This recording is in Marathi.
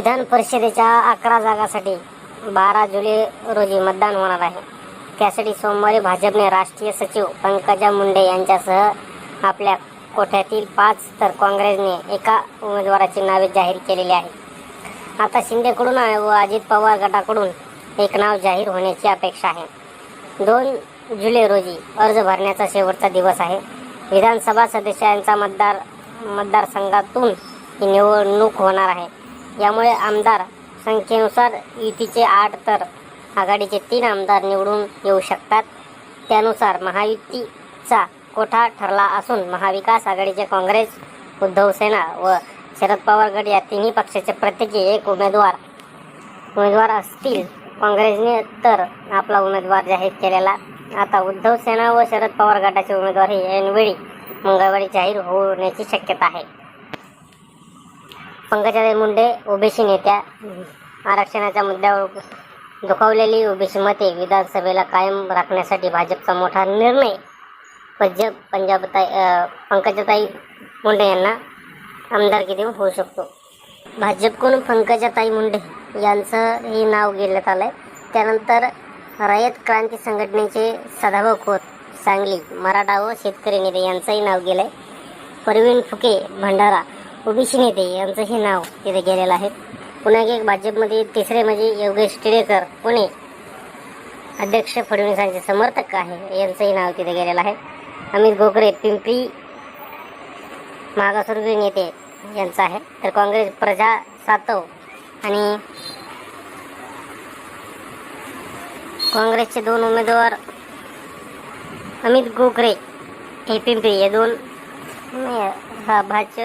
विधान परिषदेच्या अकरा जागासाठी बारा जुलै रोजी मतदान होणार आहे. त्यासाठी सोमवारी भाजपने राष्ट्रीय सचिव पंकजा मुंडे यांच्यासह आपल्या कोठ्यातील पाच तर काँग्रेसने एका उमेदवाराची नावे जाहीर केलेली आहे आता शिंदेकडून व अजित पवार गटाकडून एक नाव जाहीर होण्याची अपेक्षा आहे. दोन जुलै रोजी अर्ज भरण्याचा शेवटचा दिवस आहे. विधानसभा सदस्यांचा मतदार मतदारसंघातून ही निवडणूक होणार आहे. यामुळे आमदार संख्येनुसार युतीचे आठ तर आघाडीचे तीन आमदार निवडून येऊ शकतात. त्यानुसार महायुतीचा कोठा ठरला असून महाविकास आघाडीचे काँग्रेस उद्धव सेना व शरद पवार गट या तिन्ही पक्षाचे प्रत्येकी एक उमेदवार उमेदवार असतील. काँग्रेसने तर आपला उमेदवार जाहीर केलेला. आता उद्धव सेना व शरद पवार गटाचे उमेदवार हे ऐनवेळी मंगळवारी जाहीर होण्याची शक्यता आहे. पंकजाताई मुंडे ओबीसी नेत्या आरक्षणाच्या मुद्द्यावर दुखावलेली ओबीसी मते विधानसभेला कायम राखण्यासाठी भाजपचा मोठा निर्णय पंजाब पंजाबताई पंकजाताई मुंडे यांना आमदारकी देऊन होऊ शकतो. भाजपकडून पंकजाताई मुंडे यांचं हे नाव घेण्यात आलं आहे त्यानंतर रयत क्रांती संघटनेचे सदाभाऊ खोत सांगली मराठा व शेतकरी नेते यांचंही नाव गेलं आहे परवीन फुके भंडारा ओबीसी नेते यांचंही नाव तिथे गेलेलं आहे. पुन्हा एक भाजपमध्ये तिसरे म्हणजे योगेश टिळेकर. पुणे अध्यक्ष फडणवीसांचे समर्थक आहे. यांचंही नाव तिथे गेलेलं आहे. अमित गोखरे पिंपरी मागासवर्गीय नेते यांचं आहे. तर काँग्रेस प्रजा सातव आणि काँग्रेसचे दोन उमेदवार अमित गोखरे हे पिंपरी. हे दोन हा भाजप